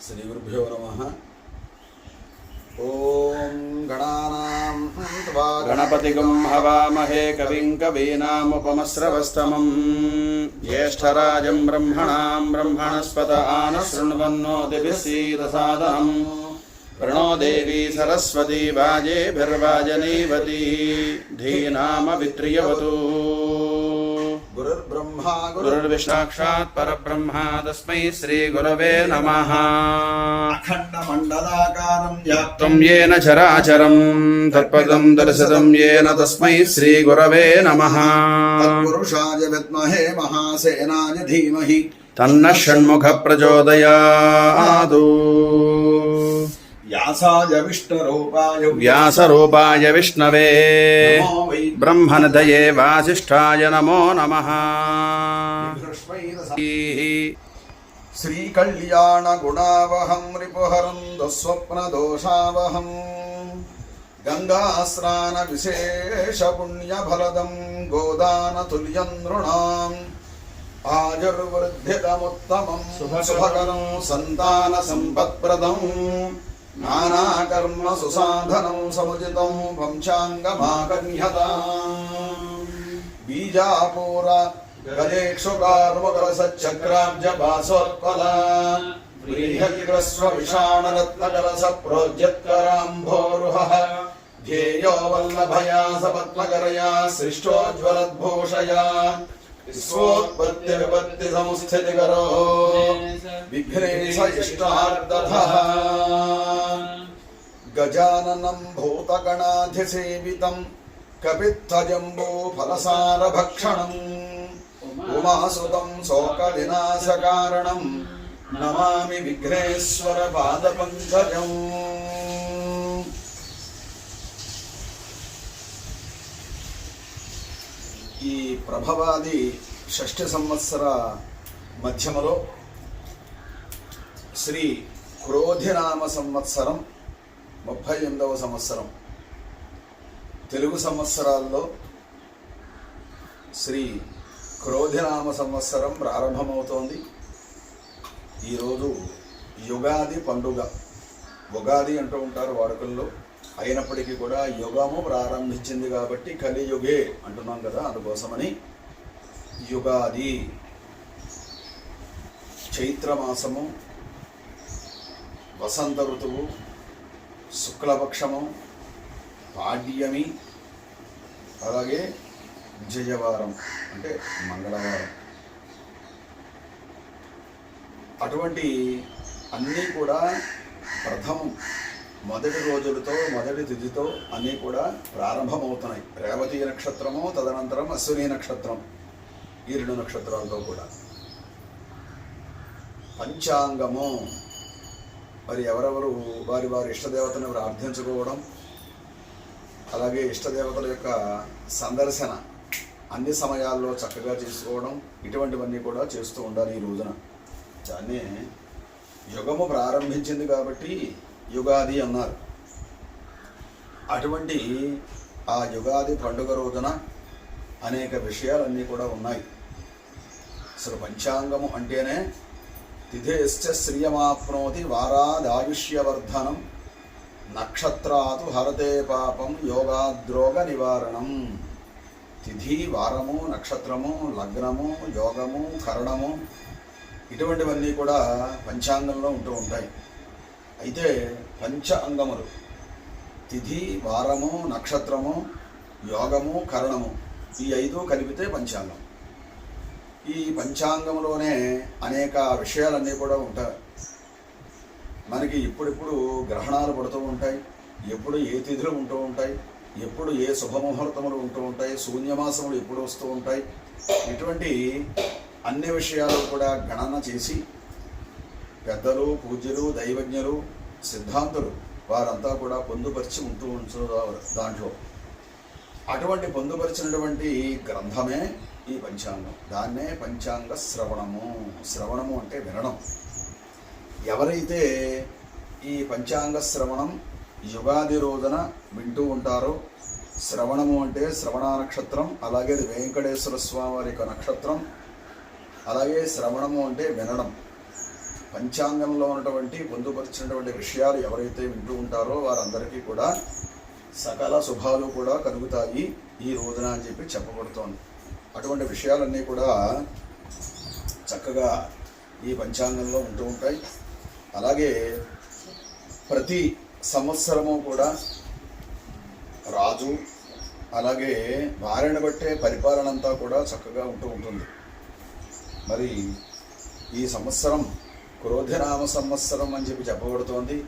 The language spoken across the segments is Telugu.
శ్రీ గురుభ్యో నమ. ఓం గణానాం గణపతిగం హవామహే కవిం కవీనాముపమస్రవస్తమం జ్యేష్ఠరాజం బ్రహ్మణాం బ్రహ్మణస్పత ఆన శృण्वन्नो दिभिसीदसादनम् प्रणो देवी सरस्वती वाजेभिर्वाजनीवती धीनामवित्रियवतु गुरुर्विशाक्षात् परब्रह्मा तस्मै श्रीगुरवे नमः अखण्डमण्डलाकारं व्याप्तं येन चराचरं तत्पदं दर्शतं येन तस्मै श्रीगुरवे नमः पुरुषाय विद्महे महासेनाय धीमहि तन्न षण्मुखप्रचोदयादु व्यासाय विष्णुरूपाय व्यासरूपाय विष्णवे ब्रह्मनदये वासिष्ठाय नमो नमः श्रीकल्याणगुणावहं रिपुहरन्दस्वप्नदोषावहम् गङ्गास्नानविशेषपुण्यफलदं गोदानतुल्यं नृणाम् आयुर्वृद्धितमुत्तमं सुभकरं सन्तानसम्पत्प्रदम् నానాకర్మ సుసాధనం సముచితం వంశాంగమాకన్యత బీజాపూర గజేక్షుకార్మకలసచక్రాబ్జ బాసోత్పల వ్రీహగ్రస్వ విషాణరత్నకలస ప్రోజ్యత్కరాంభోరుహ ధ్యేయో వల్లభయా సపత్మకరయా సృష్టోజ్వలద్భూషయా. विश्वोत्पत्तिर्वत्ति संस्थितिकरो विभ्रेष इष्टार्थः गजाननम् भूतगणाधिसेवितम् कपित्थजम्बूफलसारभक्षणम् उमासुतम् शोकविनाशकारणम्। नमामि विघ्नेश्वरपादपङ्कजम्। ఈ ప్రభవాది షష్ఠ సంవత్సర మధ్యమలో శ్రీ క్రోధినామ సంవత్సరం ముప్పై ఎనిమిదవ సంవత్సరం. తెలుగు సంవత్సరాల్లో శ్రీ క్రోధినామ సంవత్సరం ప్రారంభమవుతోంది. ఈరోజు యుగాది పండుగ. ఉగాది అంటూ ఉంటారు వాడుకల్లో. అయినప్పటికీ కూడా యుగము ప్రారంభించింది కాబట్టి కలియుగే అంటున్నాం కదా అందుకోసమని. యుగాది చైత్రమాసము వసంత ఋతువు శుక్లపక్షము పాడ్యమి అలాగే విజయవారం అంటే మంగళవారం. అటువంటి అన్నీ కూడా ప్రథమం. మొదటి రోజులతో మొదటి తిథితో అన్నీ కూడా ప్రారంభమవుతున్నాయి. రేవతి నక్షత్రము తదనంతరం అశ్విని నక్షత్రం ఈ రెండు నక్షత్రాలతో కూడా. పంచాంగము. మరి ఎవరెవరు వారి వారి ఇష్టదేవతను ప్రార్థించుకోవడం అలాగే ఇష్టదేవతల యొక్క సందర్శన అన్ని సమయాల్లో చక్కగా చేసుకోవడం ఇటువంటివన్నీ కూడా చేస్తూ ఉండాలి ఈ రోజున. దాన్ని యుగము ప్రారంభించింది కాబట్టి యుగాది అన్నారు. అటువంటి ఆ యుగాది పండుగ రోజున అనేక విషయాలన్నీ కూడా ఉన్నాయి. అసలు పంచాంగము అంటేనే తిథేశ్చ శ్రియమాప్నోతి వారాదాయుష్యవర్ధనం నక్షత్రాతు హరతే పాపం యోగాద్రోగ నివారణం. తిథి వారము నక్షత్రము లగ్నము యోగము కరణము ఇటువంటివన్నీ కూడా పంచాంగంలో ఉంటూ ఉంటాయి. అయితే పంచ అంగములు తిథి వారము నక్షత్రము యోగము కరణము ఈ ఐదు కలిపితే పంచాంగం. ఈ పంచాంగంలోనే అనేక విషయాలన్నీ కూడా ఉంటాయి. మనకి ఇప్పుడిప్పుడు గ్రహణాలు పడుతూ ఉంటాయి. ఎప్పుడు ఏ తిథులు ఉంటూ ఉంటాయి. ఎప్పుడు ఏ శుభముహూర్తములు ఉంటూ ఉంటాయి. శూన్యమాసములు ఎప్పుడు వస్తూ ఉంటాయి. ఇటువంటి అన్ని విషయాలు కూడా గణన చేసి పెద్దలు పూజ్యులు దైవజ్ఞులు సిద్ధాంతులు వారంతా కూడా పొందుపరిచి ఉంటూ ఉంటున్నారు దాంట్లో. అటువంటి పొందుపరిచినటువంటి గ్రంథమే ఈ పంచాంగం. దాన్నే పంచాంగ శ్రవణము. శ్రవణము అంటే వినడం. ఎవరైతే ఈ పంచాంగ శ్రవణం యుగాది రోజున వింటూ ఉంటారో శ్రవణము అంటే శ్రవణ నక్షత్రం అలాగే అది వెంకటేశ్వర స్వామి వారి యొక్క నక్షత్రం అలాగే శ్రవణము అంటే వినడం. పంచాంగంలో ఉన్నటువంటి పొందుపరిచినటువంటి విషయాలు ఎవరైతే వింటూ ఉంటారో వారందరికీ కూడా సకల శుభాలు కూడా కలుగుతాయి ఈ రోజున అని చెప్పి చెప్పబడుతోంది. అటువంటి విషయాలన్నీ కూడా చక్కగా ఈ పంచాంగంలో ఉంటూ ఉంటాయి. అలాగే ప్రతి సంవత్సరము కూడా రాజు అలాగే వారిని బట్టే పరిపాలన అంతా కూడా చక్కగా ఉంటూ ఉంటుంది. మరి ఈ సంవత్సరం క్రోధినామ సంవత్సరం అని చెప్పి చెప్పబడుతోంది.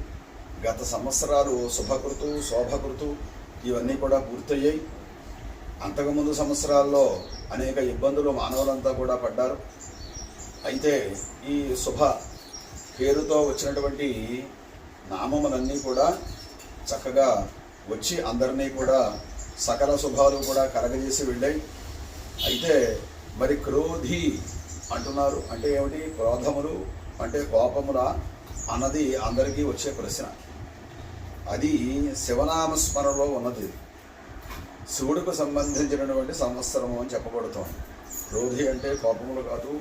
గత సంవత్సరాలు శుభకృతు శోభకృతు ఇవన్నీ కూడా పూర్తయ్యాయి. అంతకుముందు సంవత్సరాల్లో అనేక ఇబ్బందులు మానవులంతా కూడా పడ్డారు. అయితే ఈ శుభ పేరుతో వచ్చినటువంటి నామములన్నీ కూడా చక్కగా వచ్చి అందరినీ కూడా సకల శుభాలు కూడా కరగజేసి వెళ్ళాయి. అయితే మరి క్రోధి అంటున్నారు. అంటే ఏమిటి? క్రోధములు అంటే కోపములా అన్నది అందరికీ వచ్చే ప్రశ్న. అది శివనామస్మరణలో ఉన్నది. శివుడికి సంబంధించినటువంటి సంవత్సరము అని చెప్పబడుతోంది. రోధి అంటే కోపములు కాదు.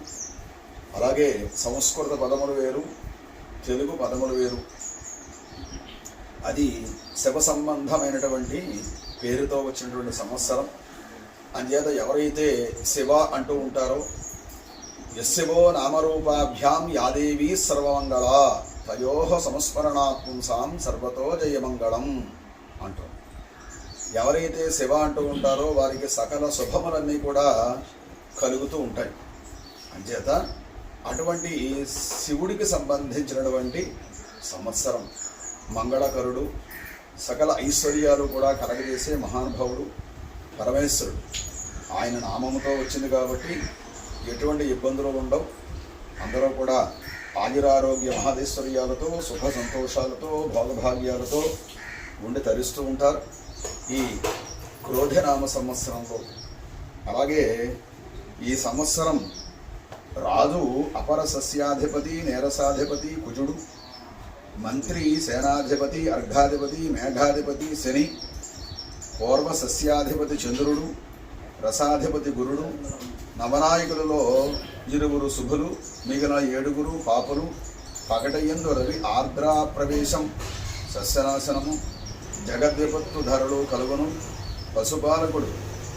అలాగే సంస్కృత పదములు వేరు తెలుగు పదములు వేరు. అది శివ సంబంధమైనటువంటి పేరుతో వచ్చినటువంటి సంవత్సరం. అంచేత ఎవరైతే శివ అంటూ ఉంటారో యశివో నామరూపాభ్యాం యాదేవీ సర్వమంగళ. తయో సంస్మరణాత్పుంసాం సర్వతో జయమంగళం అంటారు ఎవరైతే శివ అంటూ ఉంటారో వారికి సకల శుభములన్నీ కూడా కలుగుతూ ఉంటాయి. అంచేత అటువంటి శివుడికి సంబంధించినటువంటి సంవత్సరం మంగళకరుడు సకల ఐశ్వర్యాలు కూడా కలగజేసే మహానుభావుడు పరమేశ్వరుడు. ఆయన నామముతో వచ్చింది కాబట్టి ఎటువంటి ఇబ్బందులు ఉండవు. అందరూ కూడా ఆయురారోగ్య మహాదైశ్వర్యాలతో సుఖ సంతోషాలతో భోగభాగ్యాలతో ఉండి తరిస్తూ ఉంటారు. ఈ క్రోధనామ సంవత్సరంలో. అలాగే ఈ సంవత్సరం రాజు అపర సస్యాధిపతి నేరసాధిపతి కుజుడు మంత్రి సేనాధిపతి అర్ఘాధిపతి మేఘాధిపతి శని పూర్వ సస్యాధిపతి చంద్రుడు రసాధిపతి గురుడు నవనాయకులలో ఇరువురు శుభులు మిగిలిన ఏడుగురు పాపులు పగటయందు రవి ఆర్ద్రా ప్రవేశం సస్యనాశనము జగద్విపత్తు ధరలు కలుగును పశుపాలకుడు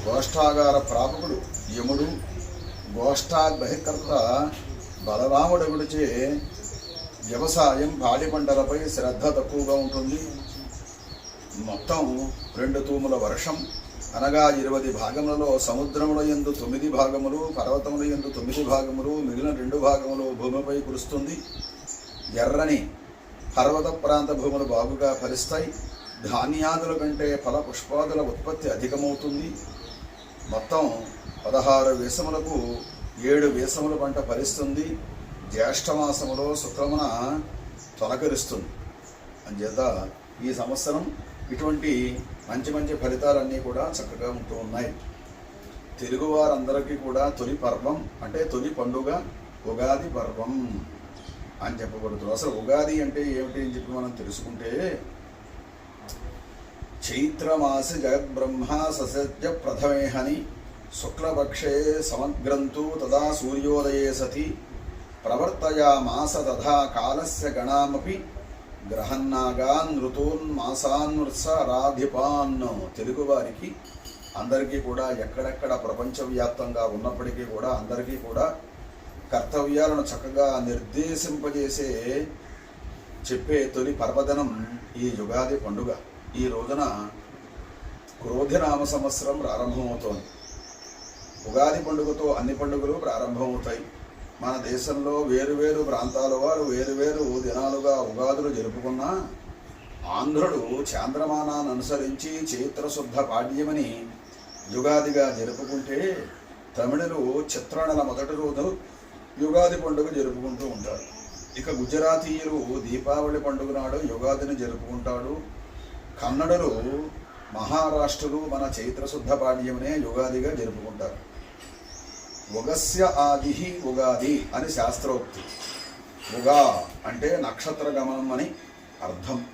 గోష్ఠాగార ప్రాపకుడు యముడు గోష్ఠాగ్రహికర్త బలరాముడగుడిచే వ్యవసాయం పాడి పంటలపై శ్రద్ధ తక్కువగా ఉంటుంది. మొత్తం రెండు తూముల వర్షం అనగా ఇరవై భాగములలో సముద్రముల యందు తొమ్మిది భాగములు పర్వతముల యందు తొమ్మిది భాగములు మిగిలిన రెండు భాగములు భూమిపై కురుస్తుంది. ఎర్రని పర్వత ప్రాంత భూములు బాగుగా ఫలిస్తాయి. ధాన్యాదుల కంటే ఫల పుష్పాదుల ఉత్పత్తి అధికమవుతుంది. మొత్తం పదహారు వేసములకు ఏడు వేసముల పంట ఫలిస్తుంది. జ్యేష్ఠమాసములో శుక్రమున తొలకరిస్తుంది. అంచేత ఈ సంవత్సరం ఇటువంటి మంచి మంచి ఫలితాలన్నీ కూడా చక్కగా ఉంటూ ఉన్నాయి. తెలుగు వారందరికీ కూడా తొలి పర్వం అంటే తొలి పండుగ ఉగాది పర్వం అని చెప్పబడుతుంది. అసలు ఉగాది అంటే ఏమిటి అని చెప్పి మనం తెలుసుకుంటే చైత్రమాస జగద్బ్రహ్మ ససత్య ప్రథమేహని శుక్లపక్షే సమగ్రంతు తదా సూర్యోదయే సతి ప్రవర్తయామాస తథా కాలస్య గణామపి గ్రహన్నాగాన్ ఋతూన్ మాసాన్ రాధిపాన్. తెలుగువారికి అందరికీ కూడా ఎక్కడెక్కడ ప్రపంచవ్యాప్తంగా ఉన్నప్పటికీ కూడా అందరికీ కూడా కర్తవ్యాలను చక్కగా నిర్దేశింపజేసే చెప్పే తొలి పర్వదనం ఈ యుగాది పండుగ. ఈ రోజున క్రోధినామ సంవత్సరం ప్రారంభమవుతోంది. ఉగాది పండుగతో అన్ని పండుగలు ప్రారంభమవుతాయి. మన దేశంలో వేరువేరు ప్రాంతాల వారు వేరువేరు దినాలుగా ఉగాదులు జరుపుకున్నా ఆంధ్రుడు చాంద్రమానాన్ని అనుసరించి చైత్రశుద్ధ పాడ్యమని యుగాదిగా జరుపుకుంటే తమిళులు చిత్రనల మొదటి రోజు యుగాది పండుగ జరుపుకుంటూ ఉంటారు. ఇక గుజరాతీయులు దీపావళి పండుగ నాడు యుగాదిని జరుపుకుంటాడు. కన్నడలు మహారాష్ట్రులు మన చైత్రశుద్ధ పాడ్యమనే యుగాదిగా జరుపుకుంటారు. ఉగస్య ఆది ఉగాది అని శాస్త్రోక్తి. ఉగా అంటే నక్షత్ర గమనం అని అర్థం.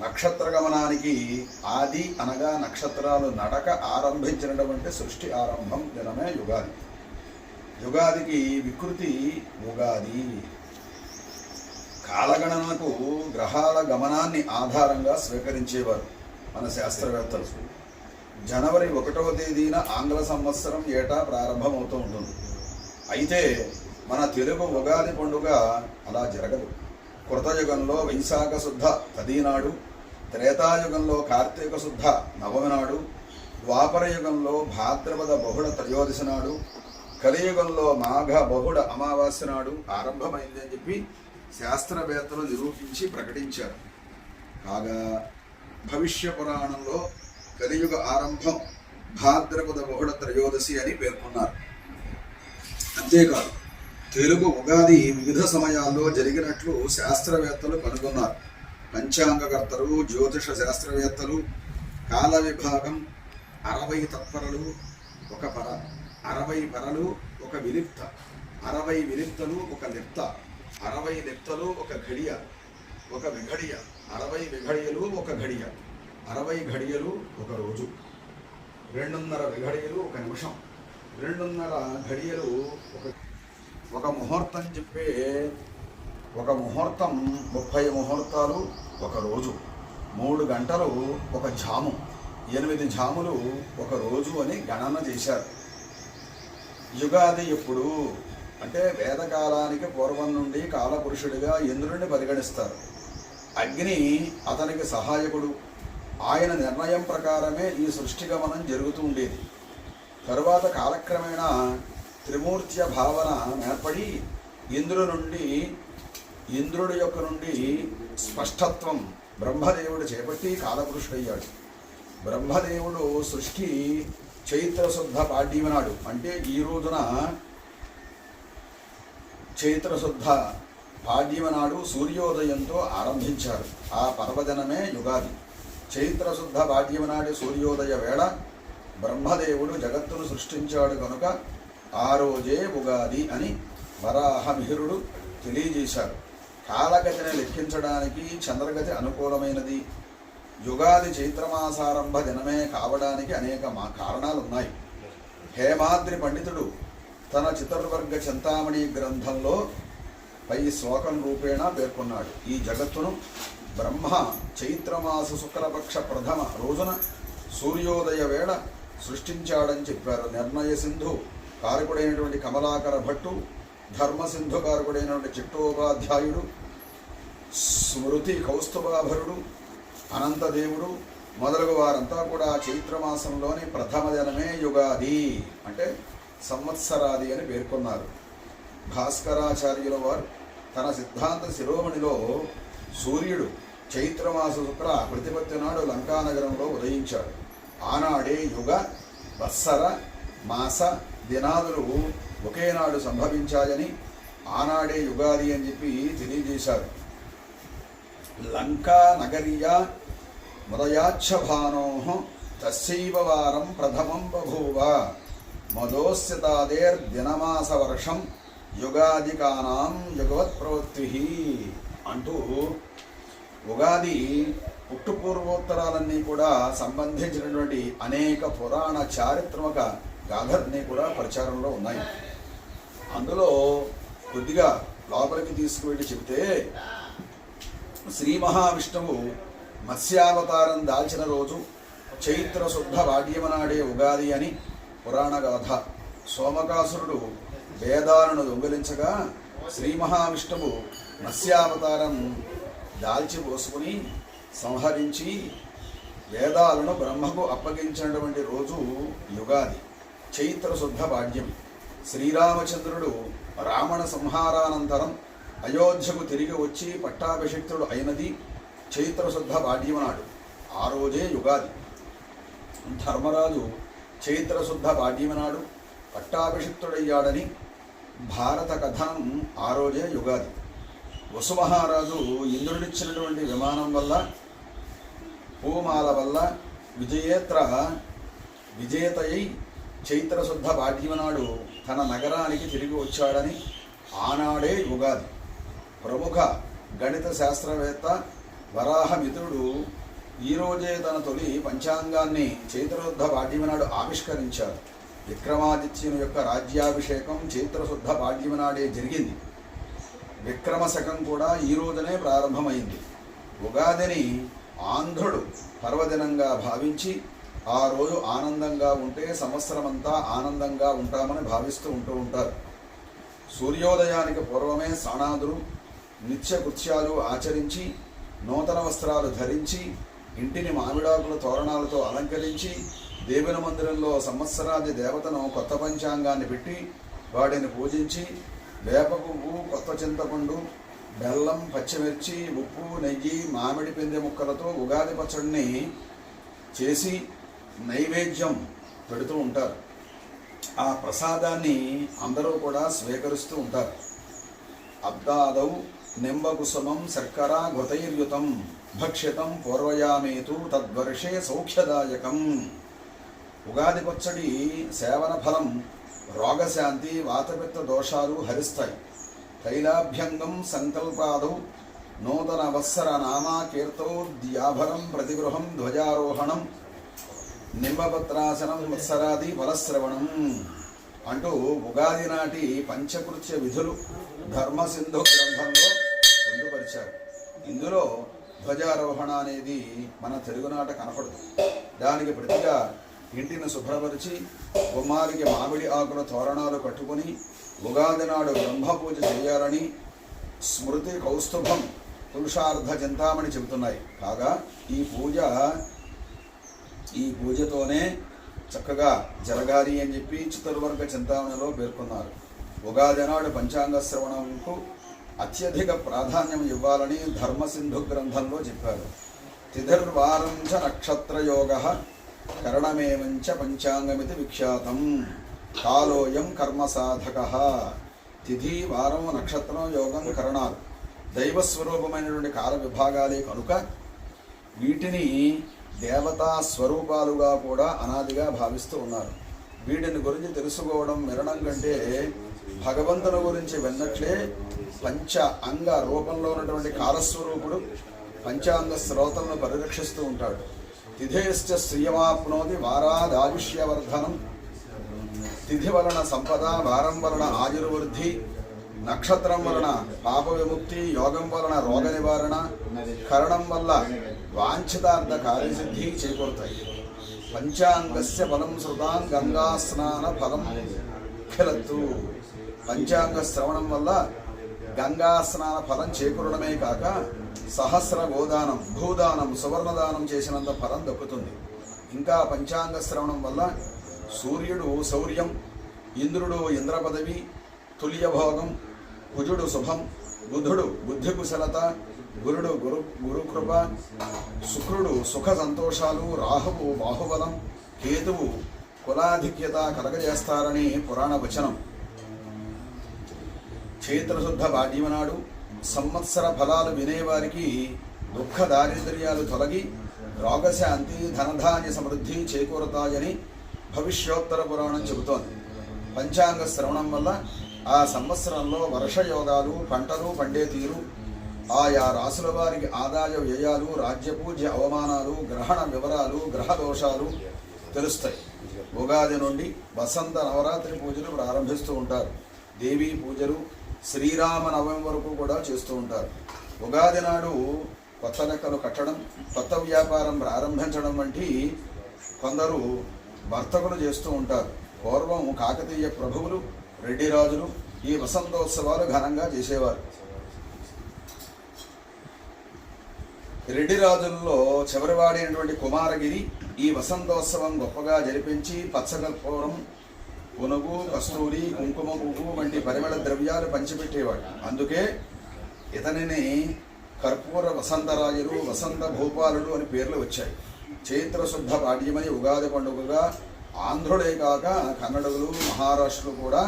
నక్షత్ర గమనానికి ఆది అనగా నక్షత్రాలు నడక ఆరంభించినటువంటి సృష్టి ఆరంభం దినమే యుగాది. యుగాదికి వికృతి ఉగాది. కాలగణనకు గ్రహాల గమనాన్ని ఆధారంగా స్వీకరించేవారు మన శాస్త్రవేత్తలు. జనవరి ఒకటవ తేదీన ఆంగ్ల సంవత్సరం ఏటా ప్రారంభమవుతూ ఉంటుంది. అయితే మన తెలుగు ఉగాది పండుగ అలా జరగదు. కృతయుగంలో వైశాఖ శుద్ధ తదీనాడు త్రేతాయుగంలో కార్తీక శుద్ధ నవమి నాడు ద్వాపరయుగంలో భాద్రపద బహుళ త్రయోదశి నాడు కలియుగంలో మాఘ బహుళ అమావాస్య నాడు ఆరంభమైంది అని చెప్పి శాస్త్రవేత్తలు నిరూపించి ప్రకటించారు. కాగా భవిష్య పురాణంలో కలియుగ ఆరంభం భాద్రపద బహుళ త్రయోదశి అని పేర్కొన్నారు. అంతేకాదు తెలుగు ఉగాది వివిధ సమయాల్లో జరిగినట్లు శాస్త్రవేత్తలు కనుగొన్నారు. పంచాంగకర్తలు జ్యోతిష శాస్త్రవేత్తలు కాల విభాగం అరవై తత్పరలు ఒక పర అరవై పరలు ఒక విలిప్త అరవై విలిప్తలు ఒక లిప్త అరవై లిప్తలు ఒక ఘడియ ఒక విఘడియ అరవై విఘడియలు ఒక ఘడియ. అరవై ఘడియలు ఒక రోజు రెండున్నర ఘడియలు ఒక నిమిషం రెండున్నర ఘడియలు ఒక ఒక ముహూర్తం చెప్పే ఒక ముహూర్తం ముప్పై ముహూర్తాలు ఒక రోజు మూడు గంటలు ఒక జాము ఎనిమిది జాములు ఒక రోజు అని గణన చేశారు. యుగాది ఎప్పుడు? అంటే వేదకాలానికి పూర్వం నుండి కాలపురుషుడిగా ఇంద్రుడిని పరిగణిస్తారు. అగ్ని అతనికి సహాయకుడు. ఆయన నిర్ణయం ప్రకారమే ఈ సృష్టి గమనం జరుగుతూ ఉండేది. తరువాత కాలక్రమేణా త్రిమూర్త్య భావన ఏర్పడి ఇంద్రు నుండి ఇంద్రుడి యొక్క నుండి స్పష్టత్వం బ్రహ్మదేవుడు చేపట్టి కాలపురుషుడయ్యాడు. బ్రహ్మదేవుడు సృష్టి చైత్రశుద్ధ పాడ్యమి నాడు అంటే ఈ రోజున చైత్రశుద్ధ పాడ్యమి నాడు సూర్యోదయంతో ఆరంభించారు. ఆ పర్వదినమే యుగాది. చైత్ర శుద్ధ పాడ్యమి సూర్యోదయ వేళ బ్రహ్మదేవుడు జగత్తును సృష్టించాడు కనుక ఆ రోజే ఉగాది అని వరాహమిహిరుడు తెలియజేశారు కాలగతిని లెక్కించడానికి చంద్రగతి అనుకూలమైనది. యుగాది చైత్రమాసారంభ దినమే కావడానికి అనేక మా కారణాలు ఉన్నాయి హేమాద్రి పండితుడు తన చిత్రవర్గ చింతామణి గ్రంథంలో పై శ్లోకం రూపేణ పేర్కొన్నాడు. ఈ జగత్తును బ్రహ్మ చైత్రమాస శుక్లపక్ష ప్రథమ రోజున సూర్యోదయ వేళ సృష్టించాడని చెప్పారు. నిర్ణయ సింధు కారకుడైనటువంటి కమలాకర భట్టు ధర్మసింధు కారకుడైనటువంటి చిట్టోపాధ్యాయుడు స్మృతి కౌస్తుభాభరుడు అనంతదేవుడు మొదలగు వారంతా కూడా చైత్రమాసంలోని ప్రథమ దినమే యుగాది అంటే సంవత్సరాది అని పేర్కొన్నారు. భాస్కరాచార్యుల వారు తన సిద్ధాంత శిరోమణిలో సూర్యుడు చైత్రమాస శుక్ర ప్రతిపత్తి నాడు లంకానగరంలో ఉదయించాడు. ఆనాడే యుగ వత్సర మాస దినాదులు ఒకేనాడు సంభవించాయని ఆనాడే యుగాది అని చెప్పి తెలియజేశారు. లంకా నగరీయ మృదయాచ్ఛభానో తస్యైవ వారం ప్రథమం బభూవ. మదోస్యతాదేర్దినమాస వర్షం యుగాదికానాం యుగవత్ ప్రవృత్తి అంటూ ఉగాది పుట్టుపూర్వోత్తరాలన్నీ కూడా సంబంధించినటువంటి అనేక పురాణ చారిత్రక గాథలన్నీ కూడా ప్రచారంలో ఉన్నాయి. అందులో కొద్దిగా లోపలికి తీసుకువెళ్ళి చెబితే శ్రీ మహావిష్ణువు మత్స్యావతారం దాల్చిన రోజు చైత్ర శుద్ధ వాడ్యమనాడే ఉగాది అని పురాణ గాథ. సోమకాసురుడు వేదాలను దొంగిలించగా శ్రీ మహావిష్ణువు మత్స్యావతారం దాల్చి పోసుకుని సంహరించి వేదాలను బ్రహ్మకు అప్పగించినటువంటి రోజు యుగాది. చైత్ర శుద్ధ భాగ్యం. శ్రీరామచంద్రుడు రావణ సంహారానంతరం అయోధ్యకు తిరిగి వచ్చి పట్టాభిషిక్తుడు అయినది చైత్ర శుద్ధ భాగ్యం నాడు ఆ రోజే యుగాది. ధర్మరాజు చైత్ర శుద్ధ భాగ్యం నాడు పట్టాభిషిక్తుడయ్యాడని భారత కథనం ఆ రోజే యుగాది. వసుమహారాజు ఇంద్రుడిచ్చినటువంటి విమానం వల్ల పూమాల వల్ల విజయేత్ర విజేతయై చైత్రశుద్ధ భాగ్యమనాడు తన నగరానికి తిరిగి వచ్చాడని ఆనాడే యుగాది. ప్రముఖ గణిత శాస్త్రవేత్త వరాహమిత్రుడు ఈరోజే తన తొలి పంచాంగాన్ని చైత్రశుద్ధ భాగ్యమనాడు ఆవిష్కరించాడు. విక్రమాదిత్యుని యొక్క రాజ్యాభిషేకం చైత్రశుద్ధ భాగ్యమనాడే జరిగింది. విక్రమ శకం కూడా ఈ రోజునే ప్రారంభమైంది. ఉగాదిని ఆంధ్రుడు పర్వదినంగా భావించి ఆ రోజు ఆనందంగా ఉంటే సంవత్సరమంతా ఆనందంగా ఉంటామని భావిస్తూ ఉంటూ ఉంటారు. సూర్యోదయానికి పూర్వమే స్నానాదులు నిత్య కృత్యాలు ఆచరించి నూతన వస్త్రాలు ధరించి ఇంటిని మామిడాకుల తోరణాలతో అలంకరించి దేవుని మందిరంలో సంవత్సరాది దేవతను కొత్త పంచాంగాన్ని పెట్టి వాటిని పూజించి వేప పువ్వు కొత్త చింతపండు బెల్లం పచ్చిమిర్చి ఉప్పు నెయ్యి మామిడి పిందె ముక్కలతో ఉగాది పచ్చడిని చేసి నైవేద్యం పెడుతూ ఉంటారు. ఆ ప్రసాదాన్ని అందరూ కూడా స్వీకరిస్తూ ఉంటారు. అబ్దాదౌ నింబకుసుమం శర్కర ఘృతైర్యుతం భక్ష్యతం పూర్వయామేతు తద్వర్షే సౌఖ్యదాయకం. ఉగాది పచ్చడి సేవన ఫలం రోగశాంతి వాతపిత్త దోషాలు హరిస్తాయి. తైలాభ్యంగం సంకల్పాదౌ నూతన వత్సర నామా కీర్తౌ ద్యాభరం ప్రతిగృహం ధ్వజారోహణం నిమ్మపత్రాసనం వత్సరాది ఫలశ్రవణం అంటూ ఉగాది నాటి పంచకృత్య విధులు ధర్మసింధు గ్రంథంలో పొందుపరిచారు. ఇందులో ధ్వజారోహణ అనేది మన తెలుగునాట కనపడదు. దానికి ప్రతిగా ఇంటిని శుభ్రపరిచి కుమారికి మామిడి ఆకుల తోరణాలు కట్టుకొని ఉగాది నాడు బ్రహ్మపూజ చేయాలని స్మృతి కౌస్తుభం పురుషార్థ చింతామణి చెబుతున్నాయి. కాగా ఈ పూజ ఈ పూజతోనే చక్కగా జరగాలి అని చెప్పి చతుర్వర్గ చింతామణిలో పేర్కొన్నారు. ఉగాది నాడు పంచాంగ శ్రవణంకు అత్యధిక ప్రాధాన్యం ఇవ్వాలని ధర్మసింధు గ్రంథంలో చెప్పారు. తిథిర్వారం చ నక్షత్రయోగ కరణమేవంచ పంచాంగమితి విఖ్యాతం. కాలోయం కర్మ సాధక తిథి వారం నక్షత్రం యోగం కరణాలు. దైవస్వరూపమైనటువంటి కాల విభాగాలే కనుక వీటిని దేవతా స్వరూపాలుగా కూడా అనాదిగా భావిస్తూ ఉన్నారు. వీటిని గురించి తెలుసుకోవడం మిరణం కంటే భగవంతుని గురించి విన్నట్లే పంచ అంగ రూపంలో ఉన్నటువంటి కాలస్వరూపుడు పంచాంగ శ్రోతలను పరిరక్షిస్తూ ఉంటాడు. తిథేశ్చ శ్రియమాప్నోతి వారాదాయుష్యవర్ధనం. తిథి వలన సంపద వారం వలన ఆయుర్వృద్ధి నక్షత్రం వలన పాప విముక్తి యోగం వలన రోగ నివారణ కరణం వల్ల వాంఛితార్థ కార్యసిద్ధి చేకూరుతాయి. పంచాంగస్య బలం శృతాం గంగా స్నాన ఫలం ఖిలత్తు. పంచాంగ శ్రవణం వల్ల గంగా స్నాన ఫలం చేకూరడమే కాక సహస్ర గోదానం భూదానం సువర్ణదానం చేసినంత ఫలం దక్కుతుంది. ఇంకా పంచాంగ శ్రవణం వల్ల సూర్యుడు శౌర్యం ఇంద్రుడు ఇంద్ర పదవి తుల్యభోగం కుజుడు శుభం బుధుడు బుద్ధి కుశలత గురుడు గురు గురుకృప శుక్రుడు సుఖ సంతోషాలు రాహువు బాహుబలం కేతువు కులాధిక్యత కలగజేస్తారని పురాణ వచనం. చైత్రశుద్ధ భాగ్యమనాడు సంవత్సర ఫలాలు వినేవారికి దుఃఖ దారిద్ర్యాలు తొలగి రోగశాంతి ధనధాన్య సమృద్ధి చేకూరతాయని భవిష్యోత్తర పురాణం చెబుతోంది. పంచాంగ శ్రవణం వల్ల ఆ సంవత్సరంలో వర్షయోగాలు పంటలు పండే తీరు ఆయా రాసుల వారికి ఆదాయ వ్యయాలు రాజ్యపూజ్య అవమానాలు గ్రహణ వివరాలు గ్రహ దోషాలు తెలుస్తాయి. ఉగాది నుండి వసంత నవరాత్రి పూజలు ప్రారంభిస్తూ ఉంటారు. దేవీ పూజలు శ్రీరామ నవమి వరకు కూడా చేస్తూ ఉంటారు. ఉగాది నాడు కొత్త లెక్కలు కట్టడం కొత్త వ్యాపారం ప్రారంభించడం వంటి కొందరు వర్తకులు చేస్తూ ఉంటారు. పూర్వం కాకతీయ ప్రభువులు రెడ్డి రాజులు ఈ వసంతోత్సవాలు ఘనంగా చేసేవారు. రెడ్డి రాజుల్లో చివరివాడైనటువంటి కుమారగిరి ఈ వసంతోత్సవం గొప్పగా జరిపించి పచ్చకర్పూరం పునుగు కస్తూరి కుంకుమ పువ్వు వంటి పరిమళ ద్రవ్యాలు పంచిపెట్టేవాడు. అందుకే ఇతనిని కర్పూర వసంతరాజులు వసంత భూపాలుడు అని పేర్లు వచ్చాయి. చైత్ర శుద్ధ పాడ్యమని ఉగాది పండుగగా ఆంధ్రుడే కాక కన్నడలు మహారాష్ట్రలు కూడా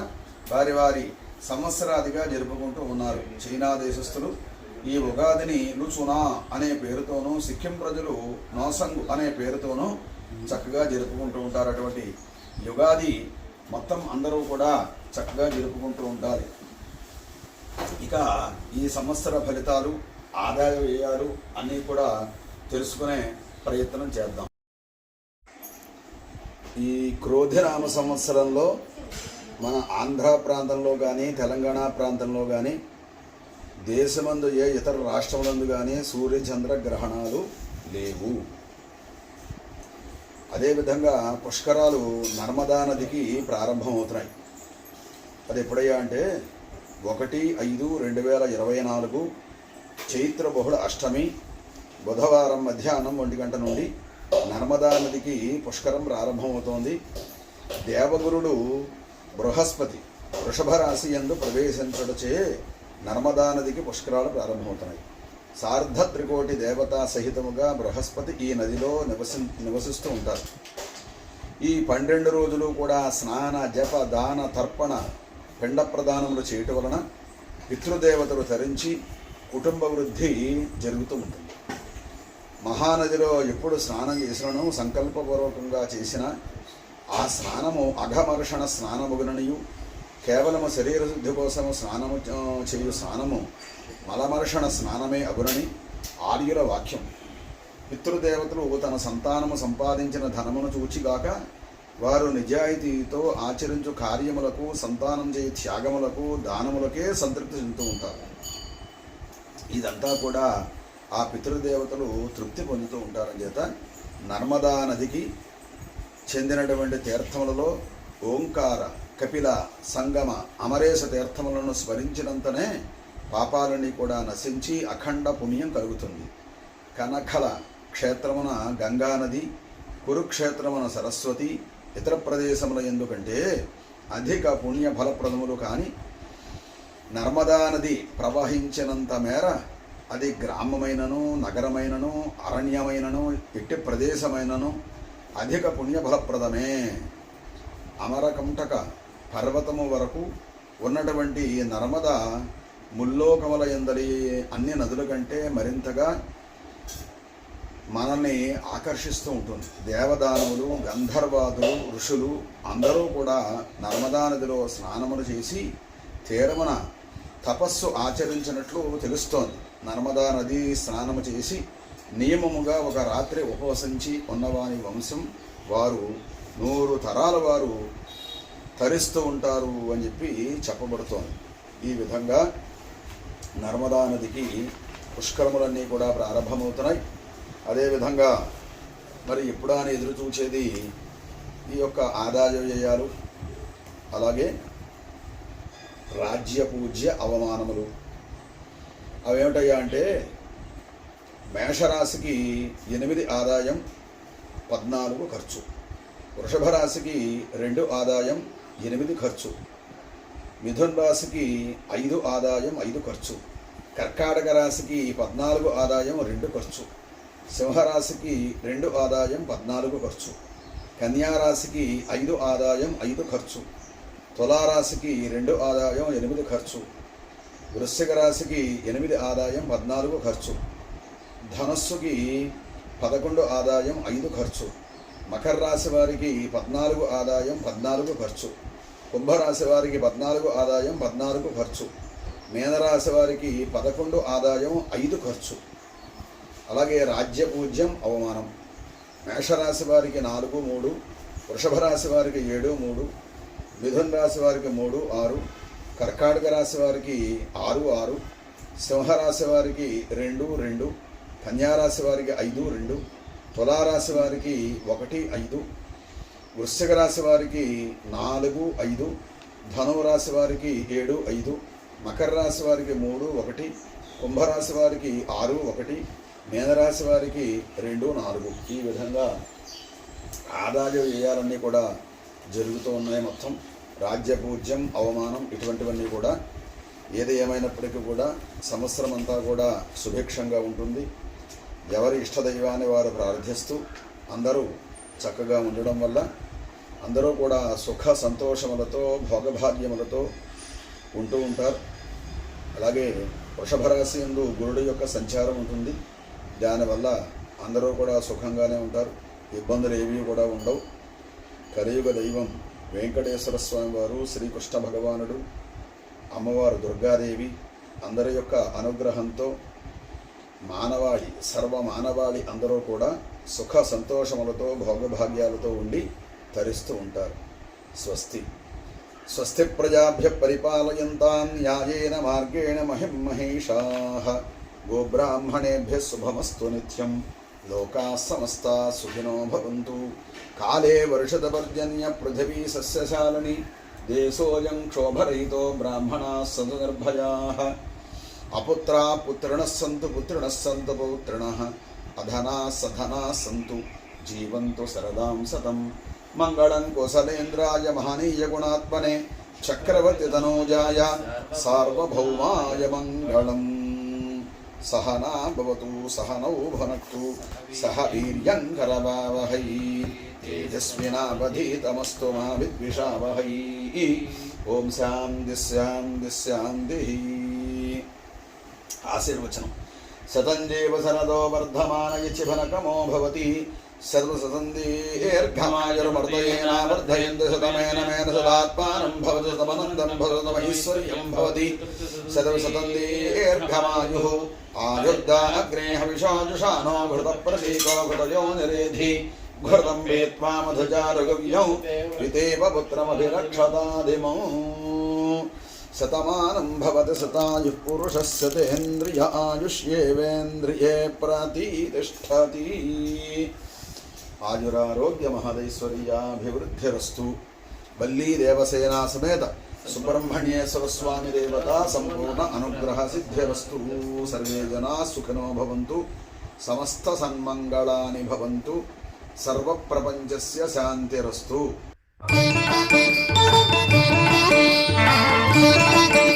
వారి వారి సంవత్సరాదిగా జరుపుకుంటూ ఉన్నారు. చైనా దేశస్థులు ఈ ఉగాదిని లుచునా అనే పేరుతోనూ సిక్కిం ప్రజలు నోసంగ్ అనే పేరుతోనూ చక్కగా జరుపుకుంటూ ఉంటారు అటువంటి యుగాది మొత్తం అందరూ కూడా చక్కగా జరుపుకుంటూ ఉండాలి. ఇక ఈ సంవత్సర ఫలితాలు ఆదాయ వ్యయాలు అన్నీ కూడా తెలుసుకునే ప్రయత్నం చేద్దాం. ఈ క్రోధిరామ సంవత్సరంలో మన ఆంధ్ర ప్రాంతంలో కానీ తెలంగాణ ప్రాంతంలో కానీ దేశమందు ఏ ఇతర రాష్ట్రములందు కానీ సూర్యచంద్ర గ్రహణాలు లేవు. అదేవిధంగా పుష్కరాలు నర్మదా నదికి ప్రారంభమవుతున్నాయి. అది ఎప్పుడయ్యా అంటే ఒకటి ఐదు రెండు వేల ఇరవై నాలుగు చైత్ర బహుళ అష్టమి బుధవారం మధ్యాహ్నం ఒంటి గంట నుండి నర్మదా నదికి పుష్కరం ప్రారంభమవుతోంది. దేవగురుడు బృహస్పతి వృషభ రాశి యందు ప్రవేశించడచే నర్మదా నదికి పుష్కరాలు ప్రారంభమవుతున్నాయి. సార్ధ త్రికోటి దేవతా సహితముగా బృహస్పతి ఈ నదిలో నివసి నివసిస్తూ ఉంటారు. ఈ పన్నెండు రోజులు కూడా స్నాన జప దాన తర్పణ పిండ ప్రదానములు చేయటం వలన పితృదేవతలు తరించి కుటుంబ వృద్ధి జరుగుతూ ఉంటుంది. మహానదిలో ఎప్పుడు స్నానం చేసినను సంకల్పపూర్వకంగా చేసిన ఆ స్నానము అఘమర్షణ స్నానముగుననియు కేవలము శరీర శుద్ధి కోసము స్నానము చేయు స్నానము మలమర్షణ స్నానమే అగునని ఆర్యుల వాక్యం. పితృదేవతలు తన సంతానము సంపాదించిన ధనమును చూచిగాక వారు నిజాయితీతో ఆచరించు కార్యములకు సంతానం చేయి త్యాగములకు దానములకే సంతృప్తి చెందుతూ ఉంటారు. ఇదంతా కూడా ఆ పితృదేవతలు తృప్తి పొందుతూ ఉంటారని చేత నర్మదా నదికి చెందినటువంటి తీర్థములలో ఓంకార కపిల సంగమ అమరేశ తీర్థములను స్మరించినంతనే పాపాలన్నీ కూడా నశించి అఖండ పుణ్యం కలుగుతుంది. కనకల క్షేత్రమున గంగా నది కురుక్షేత్రమున సరస్వతి ఇతర ప్రదేశముల ఎందుకంటే అధిక పుణ్య ఫలప్రదములు కానీ నర్మదా నది ప్రవహించినంత మేర అది గ్రామమైనను నగరమైనను అరణ్యమైనను ఎట్టి ప్రదేశమైనను అధిక పుణ్యఫలప్రదమే. అమరకంటక పర్వతము వరకు ఉన్నటువంటి నర్మద ముల్లోకముల ఎందరి అన్ని నదుల కంటే మరింతగా మనల్ని ఆకర్షిస్తూ ఉంటుంది. దేవదానవులు గంధర్వాదులు ఋషులు అందరూ కూడా నర్మదా నదిలో స్నానములు చేసి తీరమున తపస్సు ఆచరించినట్లు తెలుస్తోంది. నర్మదా నది స్నానము చేసి నియమముగా ఒక రాత్రి ఉపవసించి ఉన్నవాని వంశం వారు నూరు తరాల వారు తరిస్తూ ఉంటారు అని చెప్పి చెప్పబడుతోంది. ఈ విధంగా నర్మదా నదికి పుష్కరములన్నీ కూడా ప్రారంభమవుతున్నాయి. అదేవిధంగా మరి ఎప్పుడా అని ఎదురు చూచేది ఈ యొక్క ఆదాయ వ్యయాలు అలాగే రాజ్య పూజ్య అవమానములు. అవేమిటయ్యా అంటే మేషరాశికి ఎనిమిది ఆదాయం పద్నాలుగు ఖర్చు. వృషభ రాశికి రెండు ఆదాయం ఎనిమిది ఖర్చు. మిథున్ రాశికి ఐదు ఆదాయం ఐదు ఖర్చు. కర్కాటక రాశికి పద్నాలుగు ఆదాయం రెండు ఖర్చు. సింహరాశికి రెండు ఆదాయం పద్నాలుగు ఖర్చు. కన్యా రాశికి ఐదు ఆదాయం ఐదు ఖర్చు. తులారాశికి రెండు ఆదాయం ఎనిమిది ఖర్చు. వృశ్చిక రాశికి ఎనిమిది ఆదాయం పద్నాలుగు ఖర్చు. ధనస్సుకి పదకొండు ఆదాయం ఐదు ఖర్చు. మకర రాశి వారికి పద్నాలుగు ఆదాయం పద్నాలుగు ఖర్చు. కుంభరాశి వారికి పద్నాలుగు ఆదాయం పద్నాలుగు ఖర్చు. మీనరాశి వారికి పదకొండు ఆదాయం ఐదు ఖర్చు. అలాగే రాజ్య పూజ్యం అవమానం. మేషరాశి వారికి నాలుగు మూడు. వృషభ రాశి వారికి ఏడు మూడు. మిథున్ రాశి వారికి మూడు ఆరు. కర్కాటక రాశి వారికి ఆరు ఆరు. సింహరాశి వారికి రెండు రెండు. కన్యారాశి వారికి ఐదు రెండు. తులారాశి వారికి ఒకటి ఐదు. వృశ్చిక రాశి వారికి నాలుగు ఐదు ధనువు రాశి వారికి ఏడు ఐదు మకర రాశి వారికి మూడు ఒకటి కుంభరాశి వారికి ఆరు ఒకటి మీనరాశి వారికి రెండు నాలుగు. ఈ విధంగా ఆదాయ వ్యయాలన్నీ కూడా జరుగుతూ ఉన్నాయి మొత్తం. రాజ్య పూజ్యం అవమానం ఇటువంటివన్నీ కూడా ఏది ఏమైనప్పటికీ కూడా సంవత్సరం అంతా కూడా సుభిక్షంగా ఉంటుంది. ఎవరి ఇష్టదైవాన్ని వారు ప్రార్థిస్తూ అందరూ చక్కగా ఉండడం వల్ల అందరూ కూడా సుఖ సంతోషములతో భోగభాగ్యములతో ఉంటూ ఉంటారు. అలాగే వృషభ రాశి గురుడు యొక్క సంచారం ఉంటుంది. దానివల్ల అందరూ కూడా సుఖంగానే ఉంటారు. ఇబ్బందులు ఏమీ కూడా ఉండవు. కలియుగ దైవం వెంకటేశ్వర స్వామి వారు శ్రీకృష్ణ భగవానుడు అమ్మవారు దుర్గాదేవి అందరి యొక్క అనుగ్రహంతో మానవాళి సర్వ మానవాళి అందరూ కూడా సుఖ సంతోషములతో భోగభాగ్యాలతో ఉండి తరిస్తూ ఉంటారు. స్వస్తి. స్వస్తి ప్రజాభ్య పరిపాలయంతాం న్యాయేన మార్గేణ మహిం మహేషాః. గోబ్రాహ్మణేభ్య శుభమస్తు నిత్యం. లోకా సమస్తా సుఖినో భవంతు. కాలే వర్షదపర్జన్య పృథివీ సస్యశాలిని. దేశోయం క్షోభరహితో బ్రాహ్మణా సంతు अपुत्रा पुत्रिणः सन्तु पुत्रिणः सन्तु पौत्रिणः। अधनाः सधनाः सन्तु। जीवन्तु सरदां सतं मङ्गलं कुशलेन्द्राय महनीयगुणात्मने चक्रवर्तितनोजाय सार्वभौमाय मंगलं सहना भवतु सहनौ भुनक्तु, सह वीर्यं करवावहै तेजस्विनावधीतमस्तु मा विद्विषावहै ॐ स्यां दिस्यां दिस्यां दिः। आशीर्वचनं सतञ्जेव सनदो वर्धमान यचिभनकमो भवति। सर्वसतन्दीर्घमायुर्मर्दयेनावर्धयन्त शतमेन मेन सदात्मानं भवतु सतमनन्दं भवतु ऐश्वर्यं भवति। सर्वसतन्दीर्घमायुः आयुर्दाग्रे हविषाजुषानो घृतप्रतीको घृतयो निरेधि। घृतं पितेव पुत्रमभिरक्षतादिमौ। శతమానం భవతి శతాయు పురుష శతేంద్రియ ఆయుష్యేవేంద్రియే ప్రతిష్టతి. ఆయురారోగ్య మహదైశ్వర్యాభివృద్ధిరస్తు. వల్లీ దేవసేనా సమేత సుబ్రహ్మణ్యేశ్వర స్వామి దేవత సంపూర్ణ అనుగ్రహ సిద్ధిరస్తు సర్వే జనా సుఖినో భవంతు. సమస్త సన్మంగళాని భవంతు. సర్వప్రపంచస్య శాంతిరస్తు. Thank you.